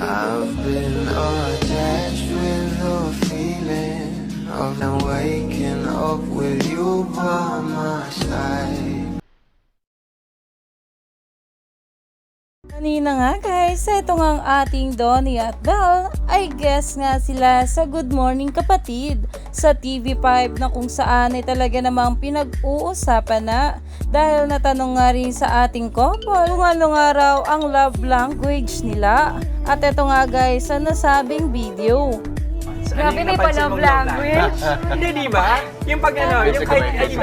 I've been attached with the feeling of now waking up with you by my side. Kanina nga guys, eto nga ang ating Donnie at Belle ay guest nga sila sa Good Morning Kapatid sa TV5 na kung saan ay talaga namang pinag-uusapan na dahil natanong nga rin sa ating couple kung ano nga raw ang love language nila. At eto nga guys, sa nasabing video. Grabe, may pa-love language. Hindi, di ba? Yung pag ano, yung kahit.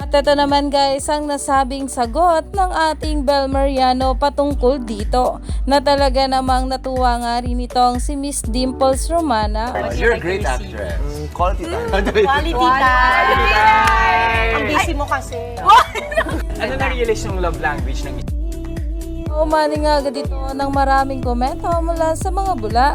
At ito naman guys ang nasabing sagot ng ating Bel Mariano patungkol dito na talaga namang natuwa nga rin itong si Miss Dimples Romana. You're a great actress. Quality time. Quality time. Ang busy mo kasi. Ano na-realize yung love language ng Umani nga agad ito ng maraming komento mula sa mga bula